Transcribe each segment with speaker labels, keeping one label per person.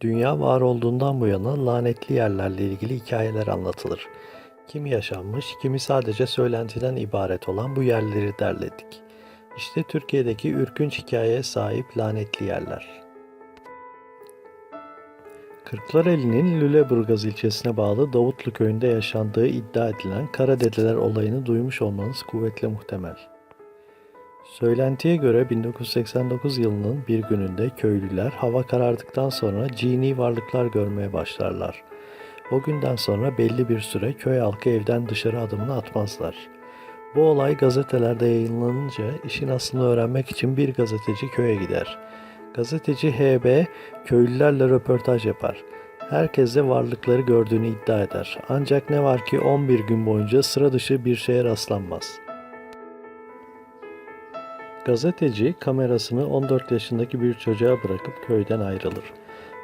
Speaker 1: Dünya var olduğundan bu yana lanetli yerlerle ilgili hikayeler anlatılır. Kimi yaşanmış, kimi sadece söylentiden ibaret olan bu yerleri derledik. İşte Türkiye'deki ürkünç hikayeye sahip lanetli yerler. Kırklareli'nin Lüleburgaz ilçesine bağlı Davutlu köyünde yaşandığı iddia edilen Karadedeler olayını duymuş olmanız kuvvetle muhtemel. Söylentiye göre 1989 yılının bir gününde köylüler hava karardıktan sonra cini varlıklar görmeye başlarlar. O günden sonra belli bir süre köy halkı evden dışarı adımını atmazlar. Bu olay gazetelerde yayınlanınca işin aslını öğrenmek için bir gazeteci köye gider. Gazeteci HB köylülerle röportaj yapar. Herkes de varlıkları gördüğünü iddia eder. Ancak ne var ki 11 gün boyunca sıra dışı bir şeye rastlanmaz. Gazeteci kamerasını 14 yaşındaki bir çocuğa bırakıp köyden ayrılır.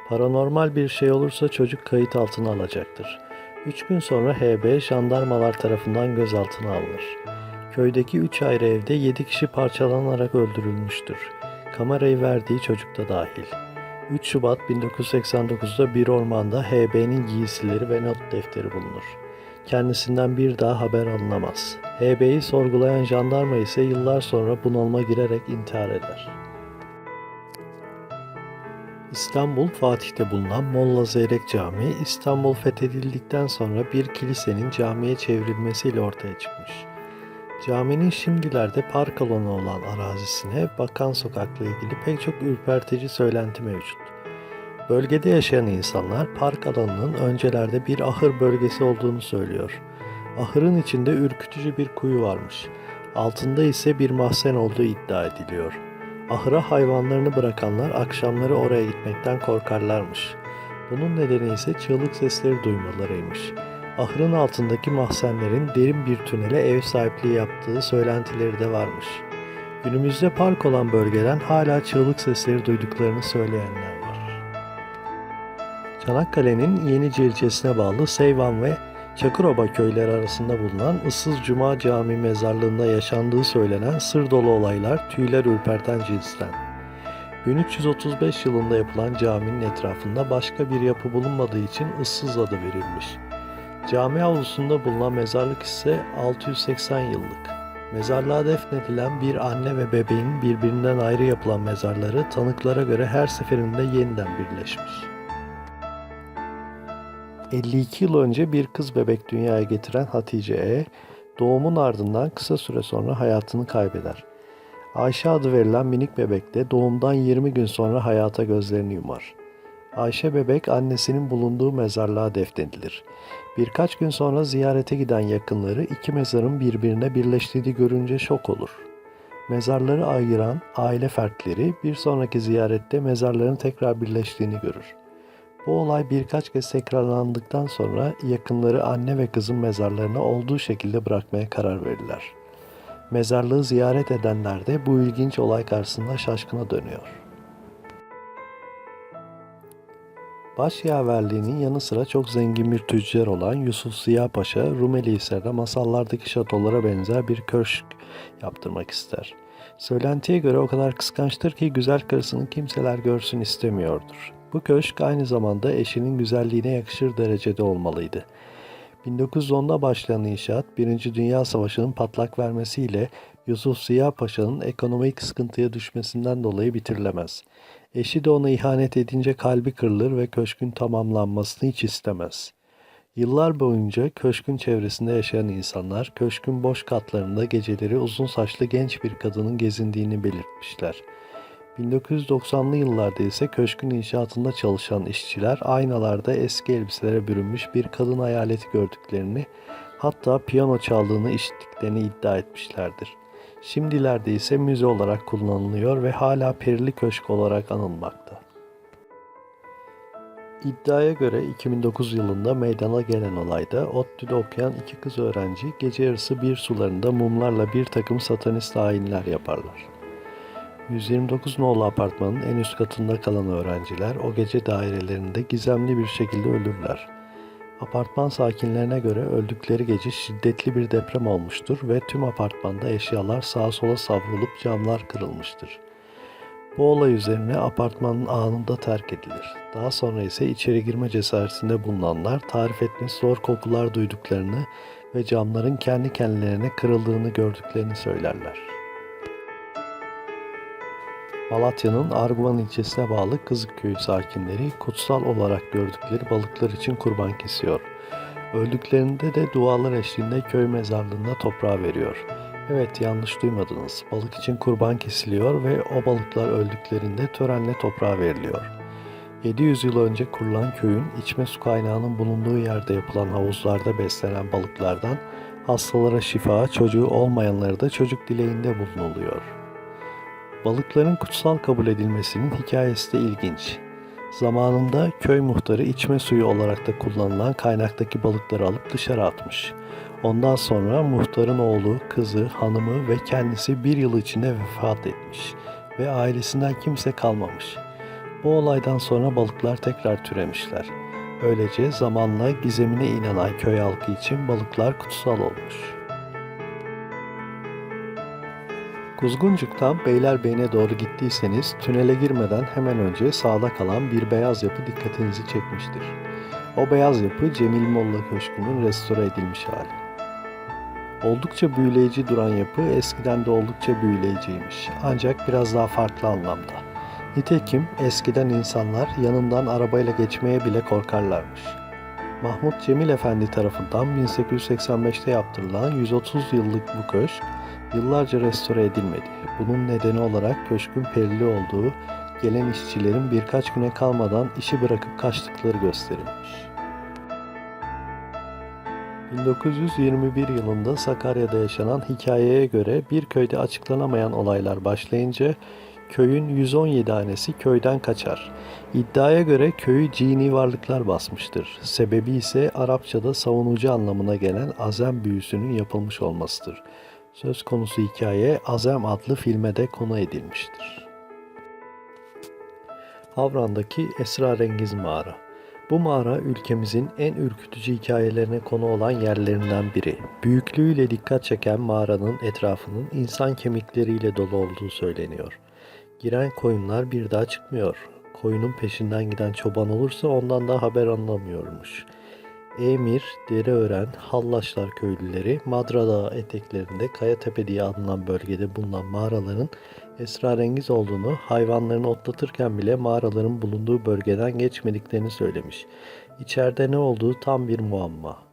Speaker 1: Paranormal bir şey olursa çocuk kayıt altına alacaktır. Üç gün sonra HB jandarmalar tarafından gözaltına alınır. Köydeki üç ayrı evde 7 kişi parçalanarak öldürülmüştür. Kamerayı verdiği çocuk da dahil. 3 Şubat 1989'da bir ormanda HB'nin giysileri ve not defteri bulunur. Kendisinden bir daha haber alınamaz. HB'yi sorgulayan jandarma ise yıllar sonra bunalıma girerek intihar eder. İstanbul Fatih'te bulunan Molla Zeyrek Camii, İstanbul fethedildikten sonra bir kilisenin camiye çevrilmesiyle ortaya çıkmış. Caminin şimdilerde park alanı olan arazisine Bakan Sokak'la ilgili pek çok ürpertici söylenti mevcut. Bölgede yaşayan insanlar park alanının öncelerde bir ahır bölgesi olduğunu söylüyor. Ahırın içinde ürkütücü bir kuyu varmış. Altında ise bir mahzen olduğu iddia ediliyor. Ahıra hayvanlarını bırakanlar akşamları oraya gitmekten korkarlarmış. Bunun nedeni ise çığlık sesleri duymalarıymış. Ahırın altındaki mahzenlerin derin bir tünele ev sahipliği yaptığı söylentileri de varmış. Günümüzde park olan bölgeden hala çığlık sesleri duyduklarını söyleyenler var. Çanakkale'nin Yenice ilçesine bağlı Seyvan ve Çakıroba köyleri arasında bulunan Issız Cuma Camii mezarlığında yaşandığı söylenen sır dolu olaylar tüyler ürperten cinsten. 1335 yılında yapılan caminin etrafında başka bir yapı bulunmadığı için ıssız adı verilmiş. Cami avlusunda bulunan mezarlık ise 680 yıllık. Mezarlığa defnedilen bir anne ve bebeğin birbirinden ayrı yapılan mezarları tanıklara göre her seferinde yeniden birleşmiş. 52 yıl önce bir kız bebek dünyaya getiren Hatice E, doğumun ardından kısa süre sonra hayatını kaybeder. Ayşe adı verilen minik bebek de doğumdan 20 gün sonra hayata gözlerini yumar. Ayşe bebek annesinin bulunduğu mezarlığa defnedilir. Birkaç gün sonra ziyarete giden yakınları iki mezarın birbirine birleştiğini görünce şok olur. Mezarları ayıran aile fertleri bir sonraki ziyarette mezarların tekrar birleştiğini görür. Bu olay birkaç kez tekrarlandıktan sonra yakınları anne ve kızın mezarlarını olduğu şekilde bırakmaya karar verirler. Mezarlığı ziyaret edenler de bu ilginç olay karşısında şaşkına dönüyor. Başyaverliğinin yanı sıra çok zengin bir tüccar olan Yusuf Ziya Paşa, Rumeli Hisar'da masallardaki şatolara benzer bir köşk yaptırmak ister. Söylentiye göre o kadar kıskançtır ki güzel karısını kimseler görsün istemiyordur. Bu köşk aynı zamanda eşinin güzelliğine yakışır derecede olmalıydı. 1910'da başlayan inşaat, 1. Dünya Savaşı'nın patlak vermesiyle Yusuf Ziya Paşa'nın ekonomik sıkıntıya düşmesinden dolayı bitirilemez. Eşi de ona ihanet edince kalbi kırılır ve köşkün tamamlanmasını hiç istemez. Yıllar boyunca köşkün çevresinde yaşayan insanlar köşkün boş katlarında geceleri uzun saçlı genç bir kadının gezindiğini belirtmişler. 1990'lı yıllarda ise köşkün inşaatında çalışan işçiler aynalarda eski elbiselere bürünmüş bir kadın hayaleti gördüklerini, hatta piyano çaldığını işittiklerini iddia etmişlerdir. Şimdilerde ise müze olarak kullanılıyor ve hala Perili Köşk olarak anılmakta. İddiaya göre 2009 yılında meydana gelen olayda ODTÜ'de okuyan iki kız öğrenci gece yarısı bir sularında mumlarla bir takım satanist ayinler yaparlar. 129 nolu apartmanın en üst katında kalan öğrenciler o gece dairelerinde gizemli bir şekilde ölürler. Apartman sakinlerine göre öldükleri gece şiddetli bir deprem olmuştur ve tüm apartmanda eşyalar sağa sola savrulup camlar kırılmıştır. Bu olay üzerine apartmanın anında terk edilir. Daha sonra ise içeri girme cesaretinde bulunanlar tarif etmesi zor kokular duyduklarını ve camların kendi kendilerine kırıldığını gördüklerini söylerler. Malatya'nın Arguvan ilçesine bağlı Kızıkköy sakinleri kutsal olarak gördükleri balıklar için kurban kesiyor. Öldüklerinde de dualar eşliğinde köy mezarlığına toprağa veriyor. Evet yanlış duymadınız. Balık için kurban kesiliyor ve o balıklar öldüklerinde törenle toprağa veriliyor. 700 yıl önce kurulan köyün içme su kaynağının bulunduğu yerde yapılan havuzlarda beslenen balıklardan hastalara şifa, çocuğu olmayanlara da çocuk dileğinde bulunuluyor. Balıkların kutsal kabul edilmesinin hikayesi de ilginç. Zamanında köy muhtarı içme suyu olarak da kullanılan kaynaktaki balıkları alıp dışarı atmış. Ondan sonra muhtarın oğlu, kızı, hanımı ve kendisi bir yıl içinde vefat etmiş ve ailesinden kimse kalmamış. Bu olaydan sonra balıklar tekrar türemişler. Böylece zamanla gizemine inanan köy halkı için balıklar kutsal olmuş. Kuzguncuk'tan Beylerbeyi'ne doğru gittiyseniz tünele girmeden hemen önce sağda kalan bir beyaz yapı dikkatinizi çekmiştir. O beyaz yapı Cemil Molla Köşkü'nün restore edilmiş hali. Oldukça büyüleyici duran yapı eskiden de oldukça büyüleyiciymiş. Ancak biraz daha farklı anlamda. Nitekim eskiden insanlar yanından arabayla geçmeye bile korkarlarmış. Mahmut Cemil Efendi tarafından 1885'te yaptırılan 130 yıllık bu köşk yıllarca restore edilmedi. Bunun nedeni olarak köşkün perili olduğu, gelen işçilerin birkaç güne kalmadan işi bırakıp kaçtıkları gösterilmiş. 1921 yılında Sakarya'da yaşanan hikayeye göre bir köyde açıklanamayan olaylar başlayınca köyün 117 hanesi köyden kaçar. İddiaya göre köyü cini varlıklar basmıştır. Sebebi ise Arapçada savunucu anlamına gelen azem büyüsünün yapılmış olmasıdır. Söz konusu hikaye Azem adlı filme de konu edilmiştir. Havran'daki esrarengiz mağara. Bu mağara ülkemizin en ürkütücü hikayelerine konu olan yerlerinden biri. Büyüklüğüyle dikkat çeken mağaranın etrafının insan kemikleriyle dolu olduğu söyleniyor. Giren koyunlar bir daha çıkmıyor. Koyunun peşinden giden çoban olursa ondan da haber anlamıyormuş. Emir, Dereören, Hallaşlar köylüleri Madra Dağı eteklerinde Kayatepe diye anılan bölgede bulunan mağaraların esrarengiz olduğunu, hayvanlarını otlatırken bile mağaraların bulunduğu bölgeden geçmediklerini söylemiş. İçeride ne olduğu tam bir muamma.